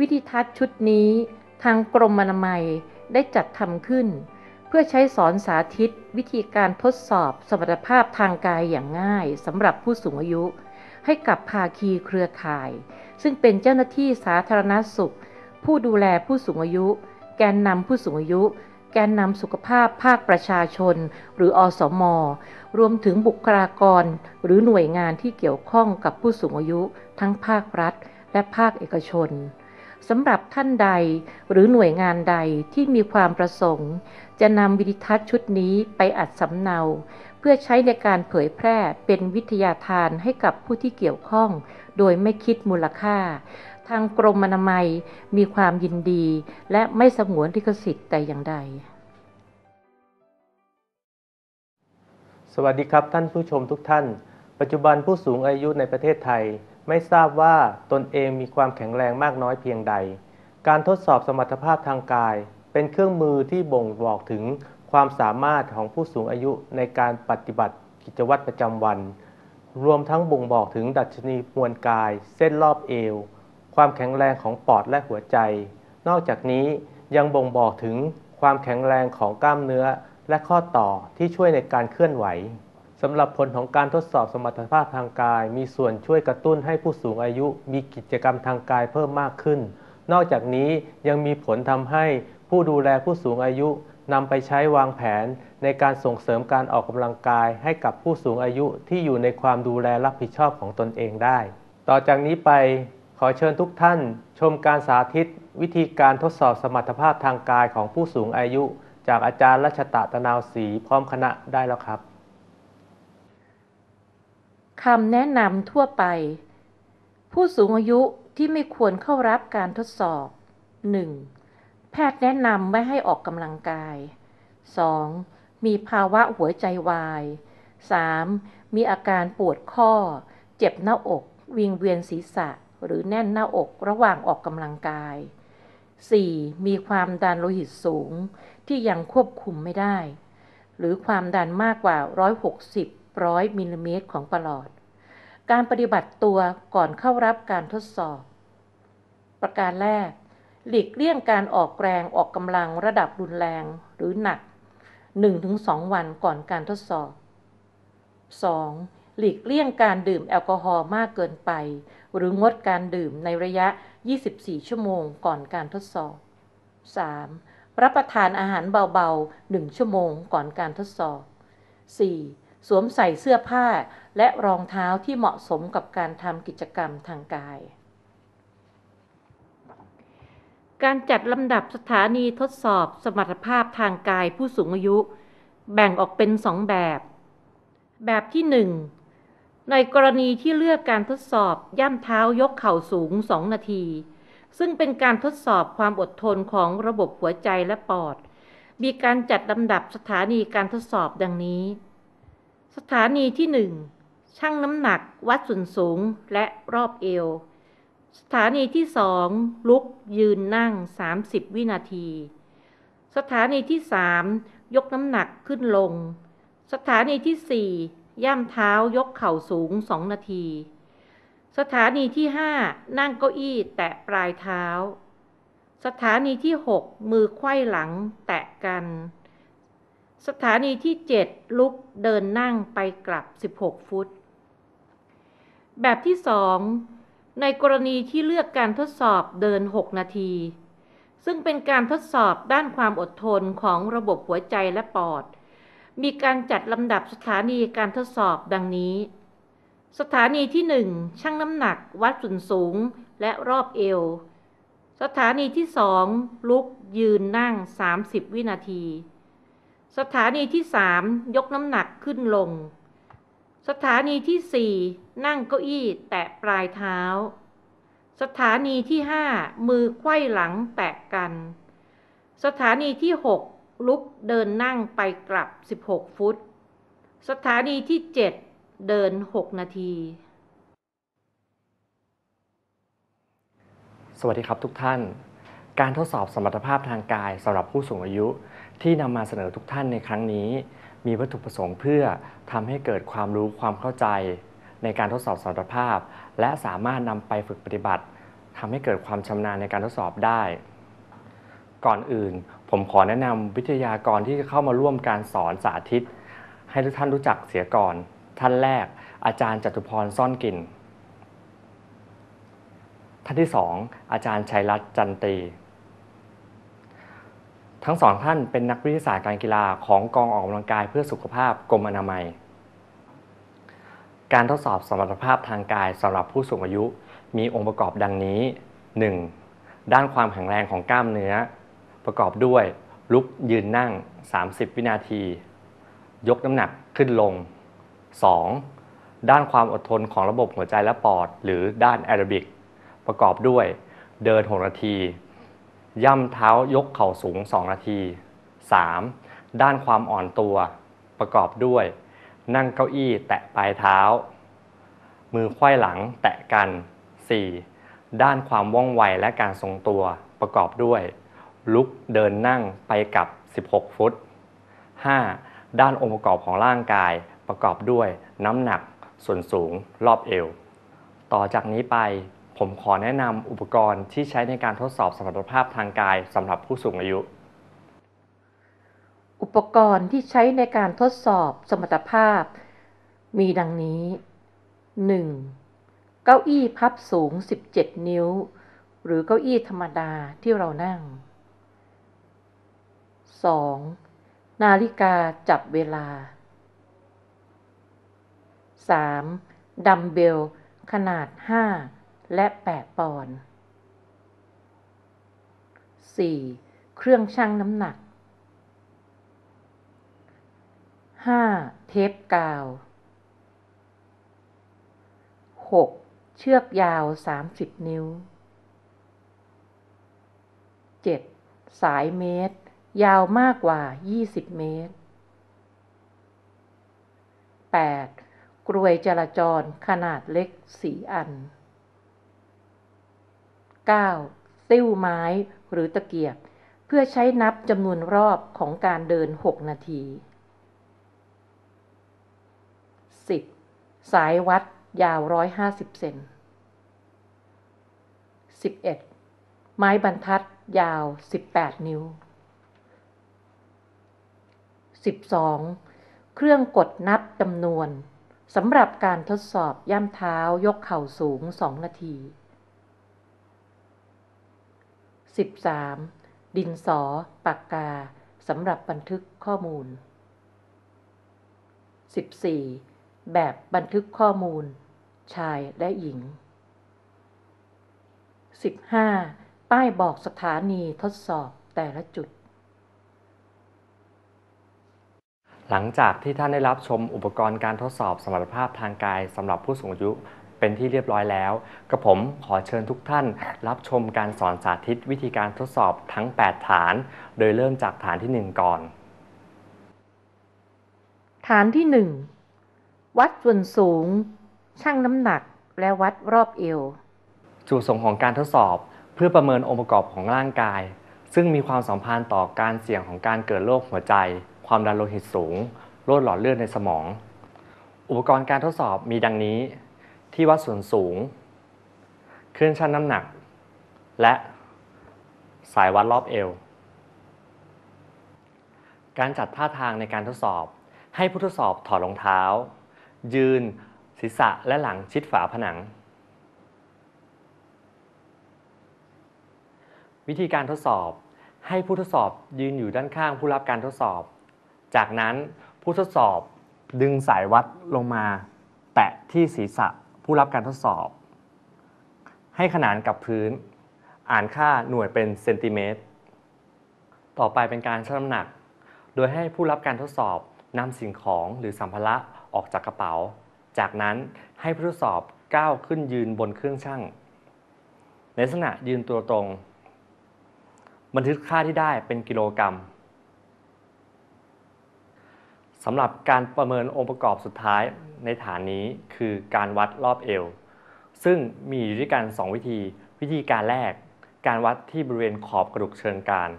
วิธีทัศน์ชุดนี้ทางกรมอนามัยได้จัดทำขึ้น เพื่อใช้สอนสาธิต วิธีการทดสอบสมรรถภาพทางกายอย่างง่ายสำหรับผู้สูงอายุ ให้กับภาคีเครือข่าย ซึ่งเป็นเจ้าหน้าที่สาธารณสุข ผู้ดูแลผู้สูงอายุ แกนนำผู้สูงอายุ แกนนำสุขภาพภาคประชาชน หรืออสม รวมถึงบุคลากร หรือหน่วยงานที่เกี่ยวข้องกับผู้สูงอายุ ทั้งภาครัฐ และภาคเอกชน สำหรับท่านใดหรือหน่วยงานใดที่มีความประสงค์ จะนำวิดิทัศน์ชุดนี้ไปอัดสำเนา เพื่อใช้ในการเผยแพร่เป็นวิทยาทานให้กับผู้ที่เกี่ยวข้อง โดยไม่คิดมูลค่า ทางกรมอนามัยมีความยินดี และไม่สงวนลิขสิทธิ์แต่อย่างใด สวัสดีครับท่านผู้ชมทุกท่าน ปัจจุบันผู้สูงอายุในประเทศไทย ไม่ทราบว่าตนเองมีความแข็งแรงมากน้อยเพียงใด การทดสอบสมรรถภาพทางกาย เป็นเครื่องมือที่บ่งบอกถึงความสามารถของผู้สูงอายุในการปฏิบัติกิจวัตรประจำวัน รวมทั้งบ่งบอกถึงดัชนีมวลกาย เส้นรอบเอว ความแข็งแรงของปอดและหัวใจ นอกจากนี้ยังบ่งบอกถึงความแข็งแรงของกล้ามเนื้อและข้อต่อที่ช่วยในการเคลื่อนไหว สำหรับผลของการทดสอบสมรรถภาพทางกาย มีส่วนช่วยกระตุ้นให้ผู้สูงอายุมีกิจกรรมทางกายเพิ่มมากขึ้น นอกจากนี้ยังมีผลทำให้ผู้ดูแลผู้สูงอายุนำไปใช้วางแผน ในการส่งเสริมการออกกำลังกายให้กับผู้สูงอายุที่อยู่ในความดูแลรับผิดชอบของตนเองได้ ต่อจากนี้ไปขอเชิญทุกท่าน ชมการสาธิต วิธีการทดสอบสมรรถภาพทางกายของผู้สูงอายุ จากอาจารย์รัชตะตนาวศรีพร้อมคณะได้แล้วครับ คำแนะนำทั่วไป ผู้สูงอายุที่ไม่ควรเข้ารับการทดสอบ 1. แพทย์แนะนำไม่ให้ออกกำลังกาย 2. มีภาวะหัวใจวาย 3. มีอาการปวดข้อ เจ็บหน้าอก วิงเวียนศีรษะ หรือแน่นหน้าอกระหว่างออกกำลังกาย 4. มีความดันโลหิตสูงที่ยังควบคุมไม่ได้ หรือความดันมากกว่า 160ร้อยมิลลิเมตรของประหลอด การปฏิบัติตัวก่อนเข้ารับการทดสอบ ประการแรก หลีกเลี่ยงการออกแรงออกกำลังระดับรุนแรงหรือหนัก 1-2 วันก่อนการทดสอบ 2. หลีกเลี่ยงการดื่มแอลกอฮอล์มากเกินไป หรืองดการดื่มในระยะ 24 ชั่วโมงก่อนการทดสอบ 3. รับประทานอาหารเบาๆ 1 ชั่วโมงก่อนการทดสอบ 4. สวมใส่เสื้อผ้าและรองเท้าที่เหมาะสมกับการทำกิจกรรมทางกาย การจัดลำดับสถานีทดสอบสมรรถภาพทางกายผู้สูงอายุ แบ่งออกเป็นสองแบบ แบบที่หนึ่งในกรณีที่เลือกการทดสอบย่ำเท้ายกเข่าสูง 2 นาที ซึ่งเป็นการทดสอบความอดทนของระบบหัวใจและปอด มีการจัดลำดับสถานีการทดสอบดังนี้ สถานีที่1ชั่งน้ำหนักวัดส่วนสูงและรอบเอว สถานีที่2ลุกยืนนั่ง 30 วินาที สถานีที่3ยกน้ำหนักขึ้นลง สถานีที่4ย่ำเท้ายกเข่าสูง2นาที สถานีที่5นั่งเก้าอี้แตะปลายเท้า สถานีที่6มือไขว้หลังแตะกัน สถานีที่ 7 ลุกเดินนั่งไปกลับ 16 ฟุต แบบที่ 2 ในกรณีที่เลือกการทดสอบเดิน 6 นาที ซึ่งเป็นการทดสอบด้านความอดทนของระบบหัวใจและปอด มีการจัดลำดับสถานีการทดสอบดังนี้ สถานีที่ 1 ชั่งน้ำหนักวัดส่วนสูงและรอบเอว สถานีที่ 2 ลุกยืนนั่ง 30 วินาที สถานีที่3ยกน้ำหนักขึ้นลง สถานีที่4นั่งเก้าอี้แตะปลายเท้า สถานีที่5มือไขว้หลังแตะกัน สถานีที่6ลุกเดินนั่งไปกลับ 16 ฟุต สถานีที่ 7 เดิน 6 นาที สวัสดีครับทุกท่าน การทดสอบสมรรถภาพทางกายสำหรับผู้สูงอายุ ที่นำมาเสนอทุกท่านในครั้งนี้ มีวัตถุประสงค์เพื่อทำให้เกิดความรู้ความเข้าใจ ในการทดสอบสมรรถภาพ และสามารถนำไปฝึกปฏิบัติทำให้เกิดความชำนาญในการทดสอบได้ ก่อนอื่น ผมขอแนะนำวิทยากรที่จะเข้ามาร่วมการสอนสาธิต ให้ทุกท่านรู้จักเสียก่อน ท่านแรก อาจารย์จตุพรซ่อนกลิ่นท่านที่สองอาจารย์ชัยรัตน์จันตี ทั้งสองท่านเป็นนักวิทยาศาสตร์การกีฬาของกองออกกำลังกายเพื่อสุขภาพกรมอนามัย การทดสอบสมรรถภาพทางกายสำหรับผู้สูงอายุมีองค์ประกอบดังนี้ 1. ด้านความแข็งแรงของกล้ามเนื้อ ประกอบด้วย ลุกยืนนั่ง 30 วินาที ยกน้ำหนักขึ้นลง 2. ด้านความอดทนของระบบหัวใจและปอด หรือด้านแอโรบิก ประกอบด้วย เดิน 6 นาที ย่ำเท้ายกเข่าสูง 2 นาที 3. ด้านความอ่อนตัว ประกอบด้วย นั่งเก้าอี้แตะปลายเท้า มือไขว้หลังแตะกัน 4. ด้านความว่องไวและการทรงตัว ประกอบด้วย ลุกเดินนั่งไปกับ 16 ฟุต 5. ด้านองค์ประกอบของร่างกาย ประกอบด้วย น้ำหนัก ส่วนสูง รอบเอว ต่อจากนี้ไป ผมขอแนะนำอุปกรณ์ที่ใช้ในการทดสอบสมรรถภาพทางกายสำหรับผู้สูงอายุ อุปกรณ์ที่ใช้ในการทดสอบสมรรถภาพ มีดังนี้ 1. เก้าอี้พับสูง 17 นิ้ว หรือเก้าอี้ธรรมดาที่เรานั่ง 2. นาฬิกาจับเวลา 3. ดัมเบลขนาด 5 และ8ปอนด์ 4. เครื่องชั่งน้ำหนัก 5. เทปกาว 6. เชือกยาว 30 นิ้ว 7. สายเมตร ยาวมากกว่า 20 เมตร 8. กรวยจราจรขนาดเล็ก 4 อัน 9. ติ้วไม้หรือตะเกียบ เพื่อใช้นับจำนวนรอบของการเดิน 6 นาที 10. สายวัดยาว 150 เซน 11. ไม้บรรทัดยาว 18 นิ้ว 12. เครื่องกดนับจำนวนสำหรับการทดสอบย่ำเท้ายกเข่าสูง 2 นาที 13. ดินสอ ปากกาสำหรับบันทึกข้อมูล 14. แบบบันทึกข้อมูล ชายและหญิง 15. ป้ายบอกสถานีทดสอบแต่ละจุด หลังจากที่ท่านได้รับชมอุปกรณ์การทดสอบสมรรถภาพทางกายสำหรับผู้สูงอายุ เป็นที่เรียบร้อยแล้วกระผมขอเชิญทุกท่าน รับชมการสอนสาธิตวิธีการทดสอบทั้ง 8 ฐาน โดยเริ่มจากฐานที่ 1 ก่อน ฐานที่ 1 วัดส่วนสูง ชั่งน้ำหนักและวัดรอบเอว จุดประสงค์ของการทดสอบเพื่อประเมินองค์ประกอบของร่างกาย ซึ่งมีความสัมพันธ์ต่อการเสี่ยงของการเกิดโรคหัวใจ ความดันโลหิตสูงโรคหลอดเลือดในสมอง อุปกรณ์การทดสอบมีดังนี้ ที่วัดส่วนสูง เครื่องชั่งน้ำหนัก และสายวัดรอบเอว การจัดท่าทางในการทดสอบ ให้ผู้ทดสอบถอดรองเท้า ยืน ศีรษะและหลังชิดฝาผนัง วิธีการทดสอบให้ผู้ทดสอบยืนอยู่ด้านข้างผู้รับการทดสอบ จากนั้นผู้ทดสอบดึงสายวัดลงมา แตะที่ศีรษะ ผู้รับการทดสอบ ให้ขนานกับพื้น อ่านค่าหน่วยเป็นเซนติเมตร ต่อไปเป็นการชั่งน้ำหนัก โดยให้ผู้รับการทดสอบนำสิ่งของหรือสัมภาระออกจากกระเป๋า จากนั้นให้ผู้ทดสอบก้าวขึ้นยืนบนเครื่องชั่งในลักษณะยืนตัวตรง บันทึกค่าที่ได้เป็นกิโลกรัม สำหรับการประเมินองค์ประกอบสุดท้ายในฐานนี้คือการวัดรอบเอว ซึ่งมีอยู่ด้วยกัน 2 วิธี วิธีการแรก การวัดที่บริเวณขอบกระดูกเชิงกราน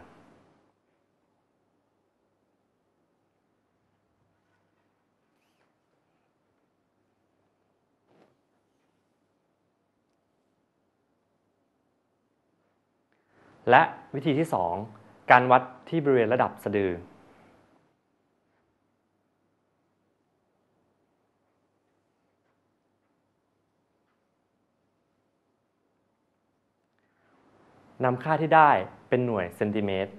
และวิธีที่ 2 การวัดที่บริเวณระดับสะดือ นำค่าที่ได้เป็นหน่วยเซนติเมตร